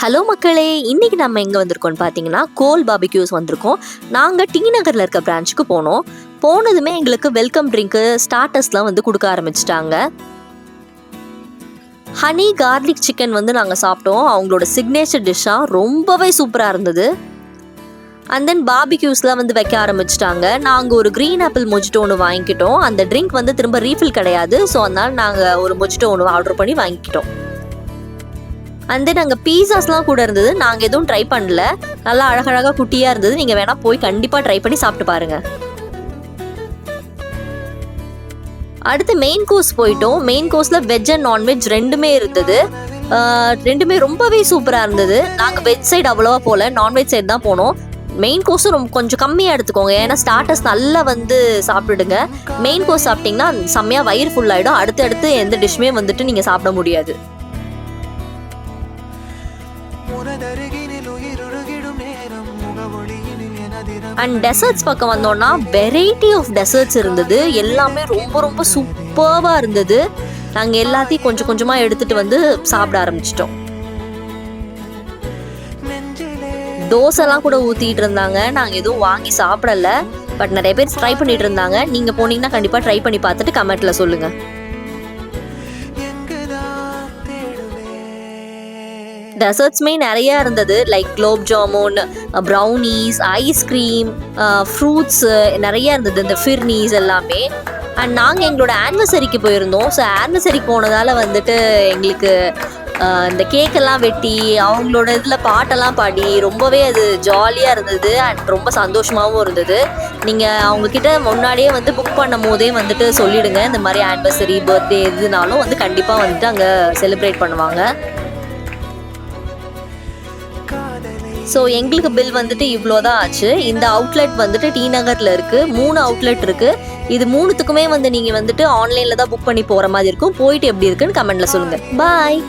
Hello மக்களே இன்னைக்கு நம்ம எங்கே வந்திருக்கோம்னு பார்த்தீங்கன்னா கோல் பாபிக்யூஸ் வந்திருக்கோம். நாங்கள் டி நகரில் இருக்க பிரான்ச்சுக்கு போனோம். போனதுமே எங்களுக்கு வெல்கம் ட்ரிங்க்கு ஸ்டார்டர்ஸ்லாம் வந்து கொடுக்க ஆரம்பிச்சிட்டாங்க. ஹனி கார்லிக் சிக்கன் வந்து நாங்கள் சாப்பிட்டோம். அவங்களோட சிக்னேச்சர் டிஷ்ஷாக ரொம்பவே சூப்பராக இருந்தது. அண்ட் தென் பாபிக்யூஸ்லாம் வந்து வைக்க ஆரம்பிச்சிட்டாங்க. நாங்கள் ஒரு க்ரீன் ஆப்பிள் மொஜிட்டோ ஒன்று வாங்கிக்கிட்டோம். அந்த ட்ரிங்க் வந்து திரும்ப ரீஃபில் கிடையாது. ஸோ அதனால் நாங்கள் ஒரு மொஜிட்டோ ஒன்று ஆர்டர் பண்ணி வாங்கிக்கிட்டோம். அண்ட் தென் அங்கே பீஸாஸ்லாம் கூட இருந்தது. நாங்கள் எதுவும் ட்ரை பண்ணல. நல்லா அழகழகாக குட்டியாக இருந்தது. நீங்கள் வேணால் போய் கண்டிப்பாக ட்ரை பண்ணி சாப்பிட்டு பாருங்கள் அடுத்து மெயின் கோர்ஸ் போயிட்டோம். மெயின் கோர்ஸில் வெஜ் அண்ட் நான்வெஜ் ரெண்டுமே இருந்தது. ரெண்டுமே ரொம்பவே சூப்பராக இருந்தது. நாங்கள் வெஜ் சைடு அவ்வளோவா போகல நான்வெஜ் சைடு தான் போனோம். மெயின் கோர்ஸும் ரொம்ப கொஞ்சம் கம்மியாக எடுத்துக்கோங்க. ஏன்னா ஸ்டார்டர்ஸ் நல்லா வந்து சாப்பிட்டுடுங்க மெயின் கோர்ஸ் சாப்பிட்டிங்கன்னா செம்மையாக வயிறு ஃபுல்லாகிடும் அடுத்து அடுத்து எந்த டிஷ்ஷுமே வந்துட்டு நீங்கள் சாப்பிட முடியாது. அண்ட் டெசர்ட்ஸ் பக்கம் வந்தோம்னா வெரைட்டி ஆஃப் டெசர்ட்ஸ் இருந்தது. எல்லாமே ரொம்ப ரொம்ப சூப்பராக இருந்தது. நாங்கள் எல்லாத்தையும் கொஞ்சம் கொஞ்சமாக எடுத்துட்டு வந்து சாப்பிட ஆரம்பிச்சிட்டோம். தோசைலாம் கூட ஊற்றிட்டு இருந்தாங்க. நாங்கள் எதுவும் வாங்கி சாப்பிடல. பட் நிறைய பேர் ட்ரை பண்ணிட்டு இருந்தாங்க. நீங்கள் போனீங்கன்னா கண்டிப்பாக ட்ரை பண்ணி பார்த்துட்டு கமெண்ட்டில் சொல்லுங்கள் டெசர்ட்ஸ்மே நிறையா இருந்தது. Like gulab jamun brownies ice cream fruits நிறையா இருந்தது இந்த ஃபிர்னீஸ் எல்லாமே. அண்ட் நாங்கள் எங்களோட ஆனிவர்சரிக்கு போயிருந்தோம். ஸோ ஆனிவர்சரி போனதால் வந்துட்டு எங்களுக்கு uh, இந்த கேக்கெல்லாம் வெட்டி அவங்களோட இதில் பாட்டெல்லாம் பாடி ரொம்பவே அது ஜாலியாக இருந்தது. அண்ட் ரொம்ப சந்தோஷமாகவும் இருந்தது. நீங்கள் அவங்கக்கிட்ட முன்னாடியே வந்து புக் பண்ணும் போதே வந்துட்டு சொல்லிவிடுங்க இந்த மாதிரி ஆனிவர்சரி பர்த்டே எதுனாலும் வந்து கண்டிப்பாக வந்துட்டு அங்கே செலிப்ரேட் பண்ணுவாங்க. ஸோ எங்களுக்கு பில் வந்துட்டு இவ்வளோ தான் ஆச்சு. இந்த அவுட்லெட் வந்துட்டு டி நகரில் இருக்குது மூணு அவுட்லெட் இருக்குது இது மூணுத்துக்குமே வந்து நீங்கள் வந்துட்டு ஆன்லைனில் தான் புக் பண்ணி போகிற மாதிரி இருக்கும். போயிட்டு எப்படி இருக்குன்னு கமெண்ட்டில் சொல்லுங்கள் பாய்